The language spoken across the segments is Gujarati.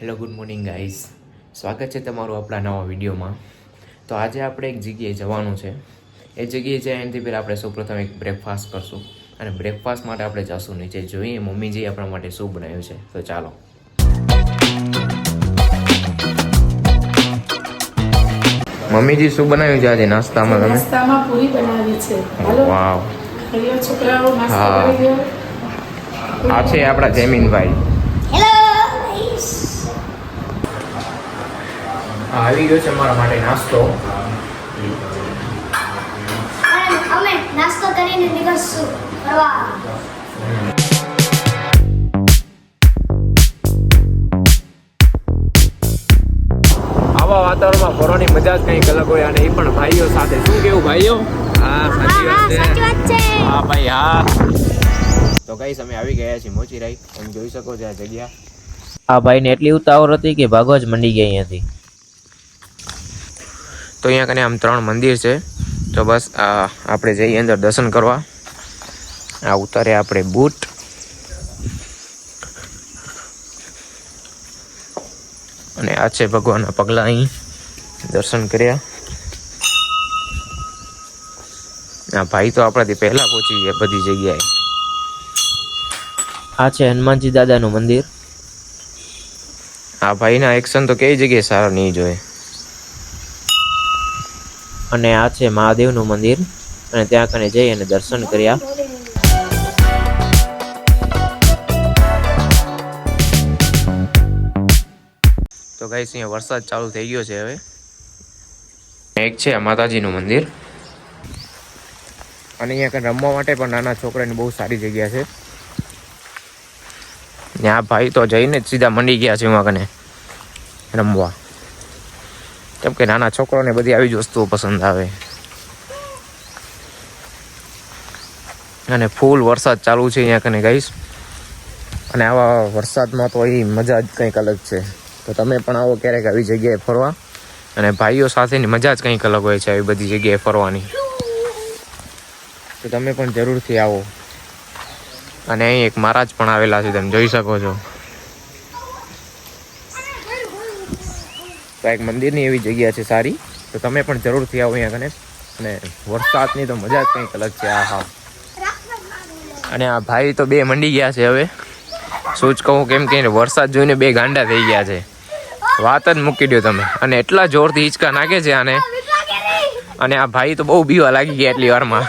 હેલો ગુડ મોર્નિંગ ગાઈઝ સ્વાગત છે તમારું આપણા નવા વિડીયોમાં. તો આજે આપણે એક જગ્યાએ જવાનું છે. એ જગ્યાએ જાય એનાથી પહેલાં આપણે સૌપ્રથમ એક બ્રેકફાસ્ટ કરશું અને બ્રેકફાસ્ટ માટે આપણે જશું નીચે. જોઈએ મમ્મીજી આપણા માટે શું બનાવ્યું છે. તો ચાલો. મમ્મીજી શું બનાવ્યું છે આજે? નાસ્તામાં તમે? નાસ્તામાં પૂરી બનાવી છે. વાવ. છોકરાઓ નાસ્તો. કરી આ છે આપણા જમીનભાઈ આ આવી ગયો છે મારા માટે નાસ્તો. અમે નાસ્તો કરીને નીકળશું. ફરવા. આવા વાતાવરણમાં ફરવાની મજા જ કંઈક અલગ હોય અને એ પણ ભાઈઓ સાથે. શું કેવું ભાઈઓ? હા સાચી વાત છે. હા ભાઈ હા. તો કઈ અમે આવી ગયા છીએ મોચીરાઈ. તમે જોઈ શકો છો આ જગ્યા. આ ભાઈને એટલી ઉતાવળ હતી કે ભાગવા જ મંડી ગઈ અહીંયાથી. તો અહીંયા કને આમ ત્રણ મંદિર છે. તો બસ આપણે જઈએ અંદર દર્શન કરવા. આ ઉતારે આપણે બૂટ. અને આ છે ભગવાનના પગલાં અહીં. દર્શન કર્યા. આ ભાઈ તો આપણાથી પહેલા પહોંચી ગયા બધી જગ્યાએ. આ છે હનુમાનજી દાદાનું મંદિર. આ ભાઈના એક્શન તો કઈ જગ્યાએ સારા નહીં જોઈએ અને આ છે મહાદેવનું મંદિર. અને ત્યાં કને જઈ અને દર્શન કર્યા. તો ગાઈસ અહીંયા વરસાદ ચાલુ થઈ ગયો છે હવે. એક છે માતાજીનું મંદિર. અને અહીંયા કંઈ રમવા માટે પણ નાના છોકરાની બહુ સારી જગ્યા છે. ને આ ભાઈ તો જઈને જ સીધા મંડી ગયા છે એમાં કને રમવા. કેમ કે નાના છોકરાને બધી આવી જ વસ્તુઓ પસંદ આવે. અને ફૂલ વરસાદ ચાલુ છે અહીંયા કને ગાઈશ અને આવા વરસાદમાં તો એ મજા જ કંઈક અલગ છે. તો તમે પણ આવો ક્યારેક આવી જગ્યાએ ફરવા. અને ભાઈઓ સાથેની મજા જ કંઈક અલગ હોય છે આવી બધી જગ્યાએ ફરવાની. તો તમે પણ જરૂરથી આવો. અને અહીં એક મહારાજ પણ આવેલા છે, તમે જોઈ શકો છો. તો એક મંદિરની એવી જગ્યા છે સારી. તો તમે પણ જરૂરથી આવો અહીંયા કને. અને વરસાદની તો મજા જ કંઈક અલગ છે. આ હા અને આ ભાઈ તો બે મંડી ગયા છે હવે. શું જ કહું, કેમ કે વરસાદ જોઈને બે ગાંડા થઈ ગયા છે. વાત જ મૂકી દો તમે. અને એટલા જોરથી હિંચકા નાખે છે આને. અને આ ભાઈ તો બહુ બીવા લાગી ગયા એટલી વારમાં.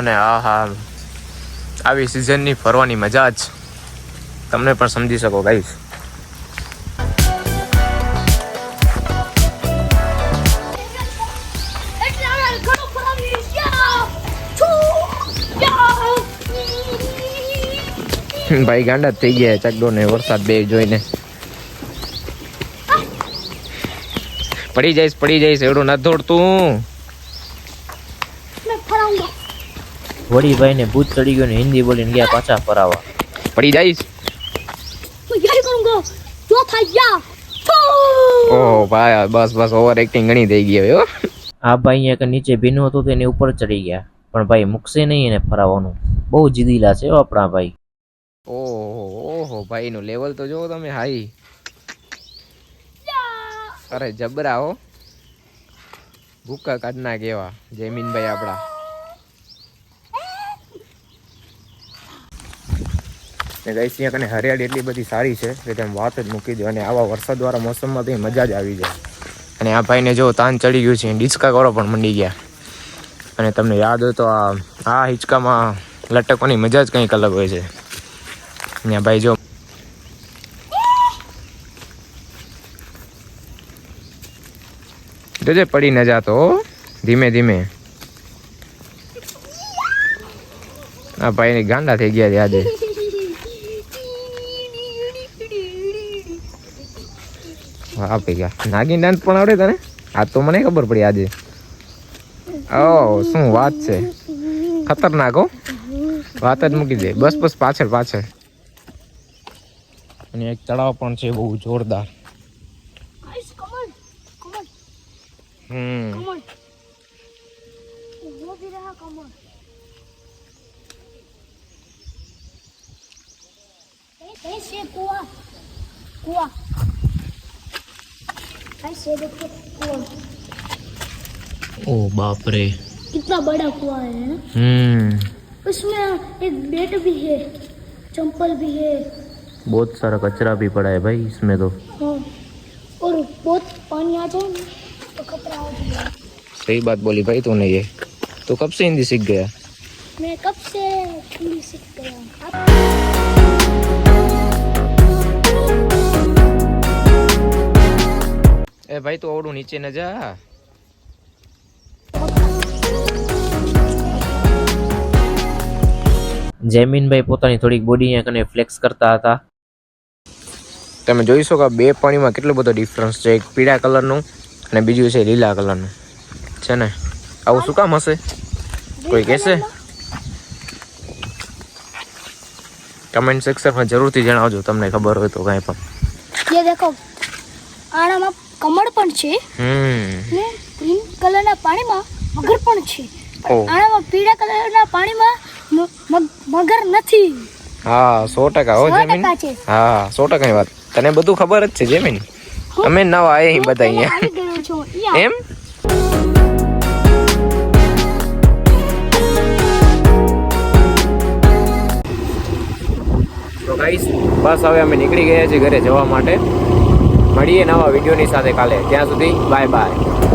અને આ હા, આવી સિઝનની ફરવાની મજા જ તમને પણ સમજી શકો ગાઈશ ભાઈ ગાંડા થઈ ગયા ચગડો ને વરસાદ બે જોઈને. પડી જઈશ પડી જઈશ, એવડું નથી દોડતું. વળી ભાઈ ને ભૂત ચડી ગયો ને હિન્દી બોલીને ગયા પાછા ફરાવા. પડી જઈશ. ઓ ભાઈ બસ બસ ઓવર એક્ટિંગ ઘણી થઈ ગઈ હો. આ ભાઈ એક નીચે ભીનું હતું તેની ઉપર ચડી ગયા. પણ ભાઈ મૂકશે નહીં એને ફરાવાનું. બહુ જીદીલા છે આપણા ભાઈ. ઓહો ઓહો ભાઈનું લેવલ તો જોવો તમે હાઈ. અરે જબરા હો. ભૂકા કાઢના કેવા જયમીનભાઈ આપણા. ને ગાઈસ અહીંયા કને હરિયાળી એટલી બધી સારી છે કે તેમ વાત જ મૂકી દો અને આવા વરસાદવાળા મોસમમાં તો મજા જ આવી જાય. અને આ ભાઈને જો તાન ચડી ગયું છે, ડિસ્કા કરો પણ મંડી ગયા. અને તમને યાદ હોય તો આ આ હિંચકામાં લટકવાની મજા જ કંઈક અલગ હોય છે. અહીંયા ભાઈ જો. જોજે, પડી ન જાતો ધીમે ધીમે. આ ભાઈ ગાંડા થઈ ગયા યાદે આપી ગયા નાગીન ડાન્સ પણ આવડે તને? આ તો મને ખબર પડી આજે. ઓ શું વાત છે? ખતરનાક હો. વાત જ મૂકી દે. બસ બસ પાછળ પાછળ. અને એક તળાવ પણ છે બહુ જોરદાર. હમ. કુવા. કુવા. ऐसे देखो कुआँ। ओ बाप रे कितना बड़ा कुआँ है हम्म। उसमें एक बेड भी है चंपल भी है। बहुत सारा कचरा भी पड़ा है भाई इसमें तो। हाँ। और बहुत पानी आ जाए तो खतरा हो जाएगा सही बात बोली भाई तूने ये। तो कब से हिंदी सीख गया? मैं कब से हिंदी सीख गया? ભાઈ તો ઓવડું નીચે ન જા. જયમીનભાઈ પોતાની થોડીક બોડી અહીંયા કને ફ્લેક્સ કરતા હતા. તમે જોઈ શકો બે પાણીમાં કેટલો બધો ડિફરન્સ છે. એક પીળા કલરનું અને બીજું છે લીલા કલરનું છે ને? આવું શું કામ હશે? કોઈ કહેશે? કમેન્ટ સેક્શનમાં જરૂરથી જણાવજો. તમને ખબર હોય તો કાંઈ પણ. દેખો આરામ કમળ પણ છે. હમ. ને ગ્રીન કલરના પાણીમાં મગર પણ છે. આણામાં પીળા કલરના પાણીમાં મગર નથી. હા સો ટકા હો જમીન. ટકા. હા સો ટકાની વાત. તને બધું ખબર જ છે જમીન. અમે નવા આવ્યા બધા અહીંયા. એમ? તો ગાઈસ બસ હવે અમે નીકળી ગયા છીએ ઘરે જવા માટે. મળીએ નવા વિડીયોની સાથે કાલે. ત્યાં સુધી બાય બાય.